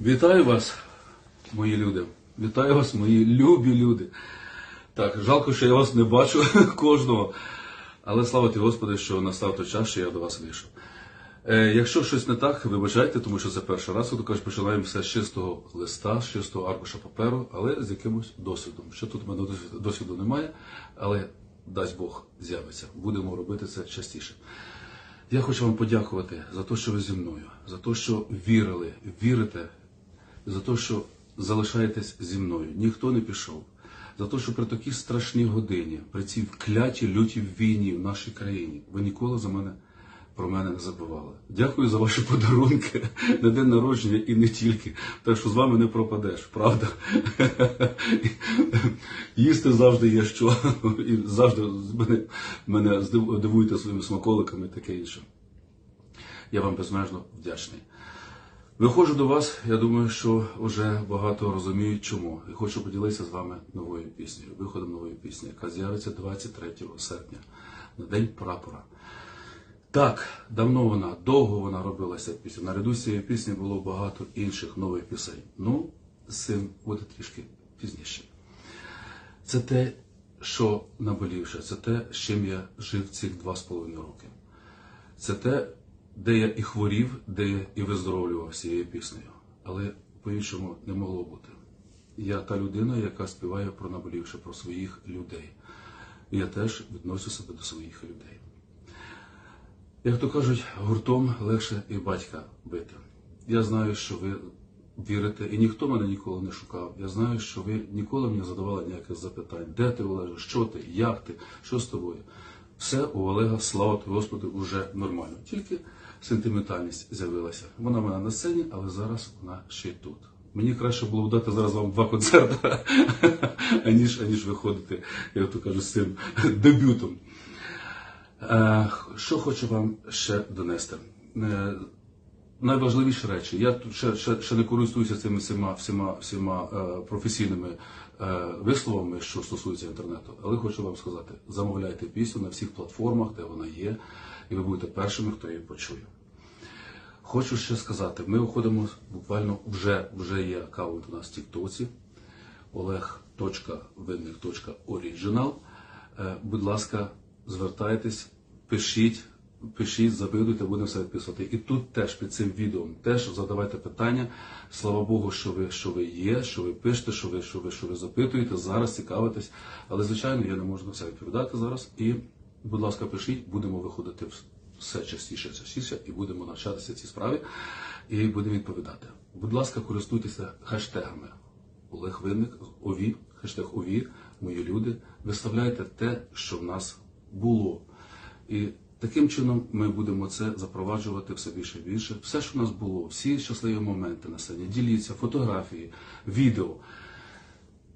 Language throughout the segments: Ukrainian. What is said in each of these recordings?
Вітаю вас, мої люди. Вітаю вас, мої любі люди. Так, жалко, що я вас не бачу кожного. Але слава ті Господи, що настав той час, що я до вас вийшов. Е, якщо щось не так, вибачайте, тому що це перший раз, то кажуть, починаємо все з чистого листа, з чистого аркуша паперу, але з якимось досвідом. Що тут в мене досвіду немає, але дасть Бог з'явиться. Будемо робити це частіше. Я хочу вам подякувати за те, що ви зі мною, за те, що вірили, вірите, за те, що залишаєтесь зі мною. Ніхто не пішов. За те, що при такій страшній годині, при цій клятій лютій війні в нашій країні, ви ніколи за мене про мене не забували. Дякую за ваші подарунки на день народження і не тільки. Так що з вами не пропадеш, правда? Їсти завжди є що. І завжди мене, мене дивуєте своїми смаколиками і таке інше. Я вам безмежно вдячний. Виходжу до вас, я думаю, що вже багато розуміють, чому. І хочу поділитися з вами новою піснею, виходом нової пісні, яка з'явиться 23 серпня, на День прапора. Так, давно вона, довго вона робилася пісня. Наряду з цією піснею було багато інших нових пісень. Ну, з цим буде трішки пізніше. Це те, що наболівше, це те, з чим я жив цих два з половиною роки. Це те, де я і хворів, де я і виздоровлював цією піснею. Але по-іншому не могло бути. Я та людина, яка співає про наболівше, про своїх людей. Я теж відношу себе до своїх людей. Як то кажуть, гуртом легше і батька бити. Я знаю, що ви вірите, і ніхто мене ніколи не шукав. Я знаю, що ви ніколи мені задавали ніяких запитань. Де ти, Олеже, що ти, як ти, що з тобою? Все у Олега, слава тобі, Господи, вже нормально. Тільки сентиментальність з'явилася. Вона в мене на сцені, але зараз вона ще й тут. Мені краще було дати зараз вам два концерти, аніж, аніж виходити, як то кажуть, з цим дебютом. Е, Що хочу вам ще донести? Е, Найважливіші речі. Я тут ще, ще, ще не користуюся цими всіма, всіма, всіма е, професійними висловами, що стосуються інтернету, але хочу вам сказати: замовляйте пісню на всіх платформах, де вона є, і ви будете першими, хто її почує. Хочу ще сказати, ми виходимо буквально вже, вже є аккаунт у нас в Тіктоці oleg.winник.original. Е, Будь ласка, звертайтесь, пишіть, пишіть, запитуйте, будемо все відписувати. І тут теж під цим відео теж задавайте питання. Слава Богу, що ви, що ви є, що ви пишете, що ви, що ви, що ви запитуєте, зараз цікавитесь. Але, звичайно, я не можу на все відповідати зараз. І, будь ласка, пишіть, будемо виходити все частіше, частіше, і будемо навчатися цій справі, і будемо відповідати. Будь ласка, користуйтеся хештегами. Олег Винник, ОВІ, хештег ОВІ, мої люди. Виставляйте те, що в нас було. І таким чином ми будемо це запроваджувати все більше і більше. Все, що в нас було, всі щасливі моменти на сцені, діліться, фотографії, відео.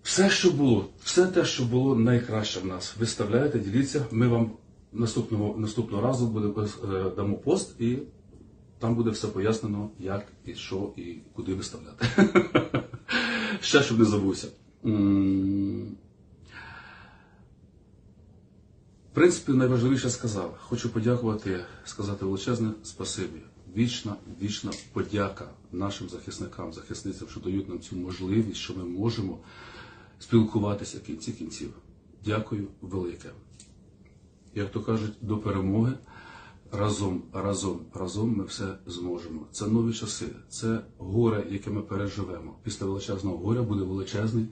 Все, що було, все те, що було найкраще в нас, виставляйте, діліться. Ми вам наступного, наступного разу буде, е, дамо пост і там буде все пояснено, як і що і куди виставляти. Ще щоб не забувся. Принципі, найважливіше сказав. Хочу подякувати, сказати величезне спасибі. Вічна, вічна подяка нашим захисникам, захисницям, що дають нам цю можливість, що ми можемо спілкуватися в кінці кінців. Дякую велике. Як то кажуть, до перемоги разом, разом, разом ми все зможемо. Це нові часи, це горе, яке ми переживемо. Після величезного горя буде величезний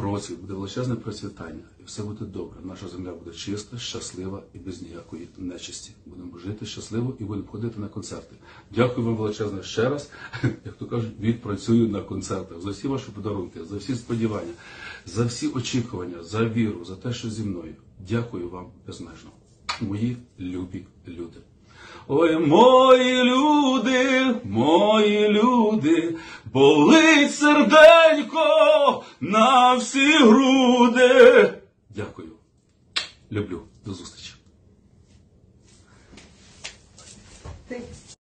процвіт, буде величезне процвітання, і все буде добре. Наша земля буде чиста, щаслива і без ніякої нечисті. Будемо жити щасливо і будемо ходити на концерти. Дякую вам величезне ще раз. Як то кажуть, відпрацюю на концертах за всі ваші подарунки, за всі сподівання, за всі очікування, за віру, за те, що зі мною. Дякую вам безмежно, мої любі люди. Ой, мої люди, мої люди, болить серденько на всі груди. Дякую. Люблю. До зустрічі.